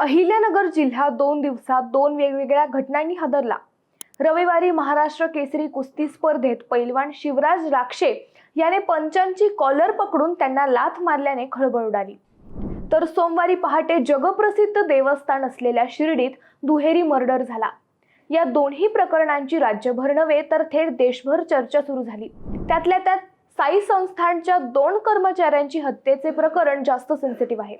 अहिल्यानगर जिल्हा दोन दिवसात दोन वेगवेगळ्या घटनांनी हादरला. रविवारी महाराष्ट्र केसरी कुस्ती स्पर्धेत पैलवान शिवराज राक्षे याने पंचांची कॉलर पकडून त्यांना लाथ मारल्याने खळबळ उडाली. तर सोमवारी पहाटे जगप्रसिद्ध देवस्थान असलेल्या शिर्डीत दुहेरी मर्डर झाला. या दोन्ही प्रकरणांची राज्यभर नव्हे तर थेट देशभर चर्चा सुरू झाली. त्यातल्या त्यात साई संस्थानच्या दोन कर्मचाऱ्यांची हत्येचे प्रकरण जास्त सेन्सिटिव्ह आहे.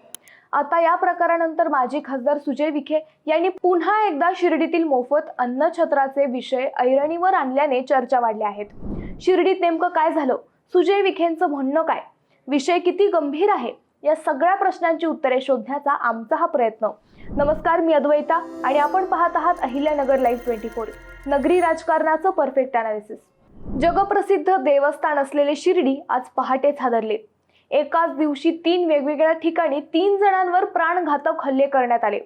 आता या प्रकारानंतर माजी खासदार सुजय विखे यांनी पुन्हा एकदा शिर्डीतील मोफत अन्नछत्राचे विषय ऐरणीवर आणल्याने चर्चा वाढल्या आहेत. शिर्डीत नेमकं काय झालं? सुजय विखेंचं म्हणणं काय? विषय किती गंभीर आहे? या सगळ्या प्रश्नांची उत्तरे शोधण्याचा आमचा हा प्रयत्न. नमस्कार मी अद्वैता आणि आपण पाहत आहात अहिल्यानगर लाईव्ह ट्वेंटी फोर नगरी राजकारणाचं परफेक्ट अनालिसिस जगप्रसिद्ध देवस्थान असलेले शिर्डी आज पहाटेच हादरले. एकाच दिवशी तीन वेगवेगळ्या ठिकाणी तीन जणांवर प्राणघातक हल्ले करण्यात आले.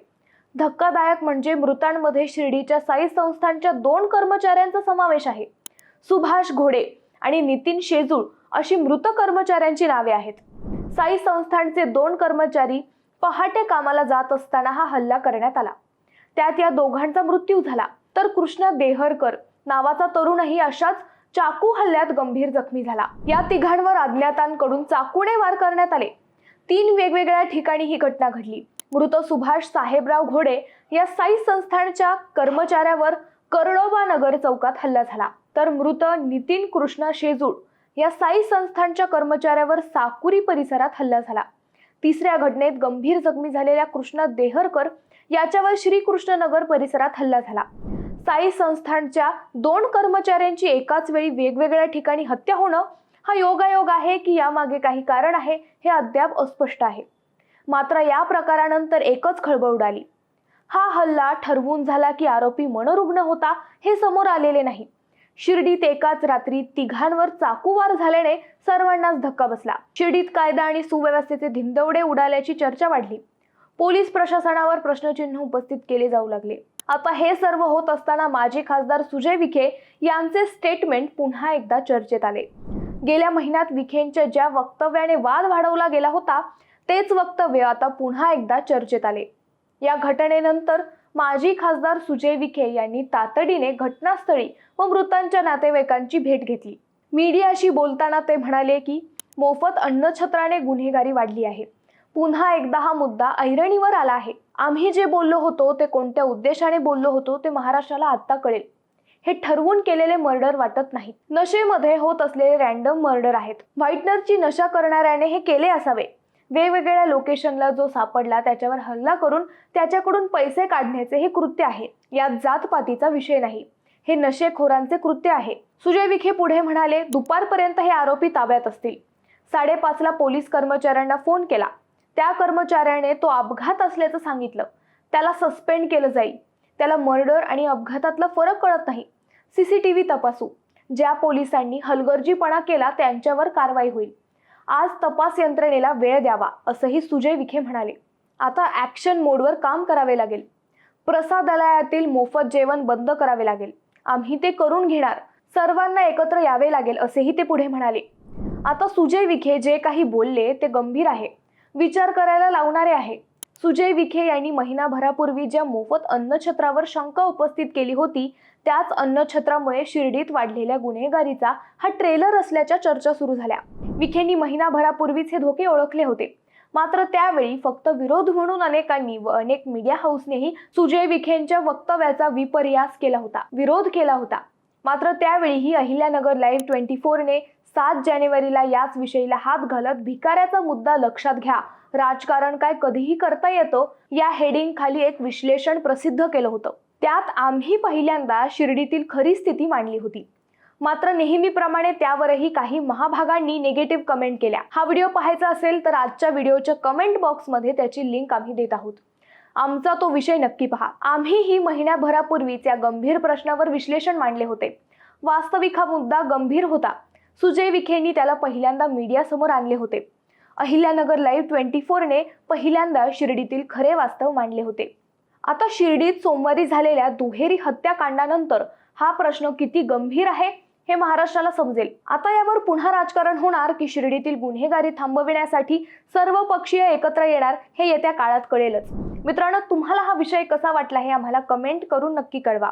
धक्कादायक म्हणजे मृतांमध्ये शिर्डीच्या साई संस्थांच्या दोन कर्मचाऱ्यांचा समावेश आहे. सुभाष घोडे आणि नितीन शेजूळ अशी मृत कर्मचाऱ्यांची नावे आहेत. साई संस्थांचे दोन कर्मचारी पहाटे कामाला जात असताना हा हल्ला करण्यात आला. त्यात या दोघांचा मृत्यू झाला. तर कृष्णा देहरकर नावाचा तरुणही अशाच चाकू हल्ल्यात गंभीर जखमी झाला. या तिघांवर अज्ञातांकडून चाकूने वार करण्यात आले. तीन वेगवेगळ्या ठिकाणी ही घटना घडली. मृत सुभाष साहेबराव घोडे या साई संस्थानच्या कर्मचाऱ्यावर कर्णोबा नगर चौकात हल्ला झाला. तर मृत नितीन कृष्णा शेजूळ या साई संस्थानच्या कर्मचाऱ्यावर साकुरी परिसरात हल्ला झाला. तिसऱ्या घटनेत गंभीर जखमी झालेल्या कृष्णा देहरकर याच्यावर श्रीकृष्णनगर परिसरात हल्ला झाला. साई संस्थानच्या दोन कर्मचाऱ्यांची एकाच वेळी वेगवेगळ्या ठिकाणी हत्या होणं हा योगायोग आहे की यामागे काही कारण आहे हे अद्याप अस्पष्ट आहे. मात्र या प्रकारानंतर एकच खळबळ उडाली. हा हल्ला ठरवून झाला की आरोपी मनोरुग्ण होता हे समोर आलेले नाही. शिर्डीत एकाच रात्री तिघांवर चाकूवार झाल्याने सर्वांनाच धक्का बसला. शिर्डीत कायदा आणि सुव्यवस्थेचे धिंदवडे उडाल्याची चर्चा वाढली. पोलीस प्रशासनावर प्रश्नचिन्ह उपस्थित केले जाऊ लागले. आता हे सर्व होत असताना माजी खासदार सुजय विखे यांचे स्टेटमेंट पुन्हा एकदा चर्चेत आले. गेल्या महिन्यात विखेंच्या ज्या वक्तव्याने वाद वाढवला गेला होता तेच वक्तव्य आता पुन्हा एकदा चर्चेत आले. या घटनेनंतर माजी खासदार सुजय विखे यांनी तातडीने घटनास्थळी व मृतांच्या नातेवाईकांची भेट घेतली. मीडियाशी बोलताना ते म्हणाले की मोफत अन्नछत्राने गुन्हेगारी वाढली आहे. पुन्हा एकदा हा मुद्दा ऐरणीवर आला आहे. आम्ही जे बोललो होतो ते कोणत्या उद्देशाने बोललो होतो ते महाराष्ट्राला आत्ता कळेल. हे ठरवून केलेले मर्डर वाटत नाही. नशेमध्ये होत असलेले रॅन्डम मर्डर आहेत. व्हाईटनरची नशा करणाऱ्याने हे केले असावे. वेगवेगळ्या लोकेशनला जो सापडला त्याच्यावर हल्ला करून त्याच्याकडून पैसे काढण्याचे हे कृत्य आहे. यात जातपातीचा विषय नाही. हे नशेखोरांचे कृत्य आहे. सुजय विखे पुढे म्हणाले दुपारपर्यंत हे आरोपी ताब्यात असतील. साडेपाचला पोलीस कर्मचाऱ्यांना फोन केला. त्या कर्मचाऱ्याने तो अपघात असल्याचं सांगितलं. त्याला सस्पेंड केलं जाईल त्याला मर्डर आणि अपघातातला फरक कळत नाही. सीसीटीव्ही तपासू. ज्या पोलिसांनी हलगर्जीपणा केला त्यांच्यावर कारवाई होईल. आज तपास यंत्रणेला वेळ द्यावा असंही सुजय विखे म्हणाले. आता ॲक्शन मोडवर काम करावे लागेल. प्रसादालयातील मोफत जेवण बंद करावे लागेल. आम्ही ते करून घेणार. सर्वांना एकत्र यावे लागेल असेही ते पुढे म्हणाले. आता सुजय विखे जे काही बोलले ते गंभीर आहे. विचार करायला लावणारे आहे. सुजय विखे यांनी महिनाभरापूर्वी ज्या मोफत अन्नछत्रावर शंका उपस्थित केली होती त्याच अन्नछत्रामुळे शिर्डीत वाढलेल्या गुन्हेगारीचा हा ट्रेलर असल्याच्या चर्चा सुरू झाल्या. विखेंनी महिनाभरापूर्वीच हे धोके ओळखले होते. मात्र त्यावेळी फक्त विरोध म्हणून अनेकांनी व अनेक मीडिया हाऊसनेही सुजय विखेंच्या वक्तव्याचा विपर्यास केला होता विरोध केला होता. मात्र त्यावेळीही अहिल्यानगर लाईव्ह ट्वेंटी फोरने सात जानेवारीला याच विषयीला हात घालत भिकाऱ्याचा मुद्दा लक्षात घ्या. राजकारण काय कधीही करता येतं या हेडिंग खाली एक विश्लेषण प्रसिद्ध केलं होतं. त्यात आम्ही पहिल्यांदा शिर्डीतील खरी स्थिती मांडली होती. मात्र नेहमीप्रमाणे त्यावरही काही महाभागांनी निगेटिव्ह कमेंट केल्या. हा व्हिडिओ पाहायचा असेल तर आजच्या व्हिडिओच्या कमेंट बॉक्समध्ये त्याची लिंक आम्ही देत आहोत. आमचा तो विषय नक्की पहा. आम्ही ही महिन्याभरापूर्वीच या गंभीर प्रश्नावर विश्लेषण मांडले होते. वास्तविक हा मुद्दा गंभीर होता. सुजय विखेंनी त्याला पहिल्यांदा मीडियासमोर आणले होते. अहिल्यानगर लाईव्ह ट्वेंटी फोरने पहिल्यांदा शिर्डीतील खरे वास्तव मांडले होते. आता शिर्डीत सोमवारी झालेल्या दुहेरी हत्याकांडानंतर हा प्रश्न किती गंभीर आहे हे महाराष्ट्राला समजेल. आता यावर पुन्हा राजकारण होणार की शिर्डीतील गुन्हेगारी थांबविण्यासाठी सर्व पक्षीय एकत्र येणार हे येत्या काळात कळेलच. मित्रांनो तुम्हाला हा विषय कसा वाटला हे आम्हाला कमेंट करून नक्की कळवा.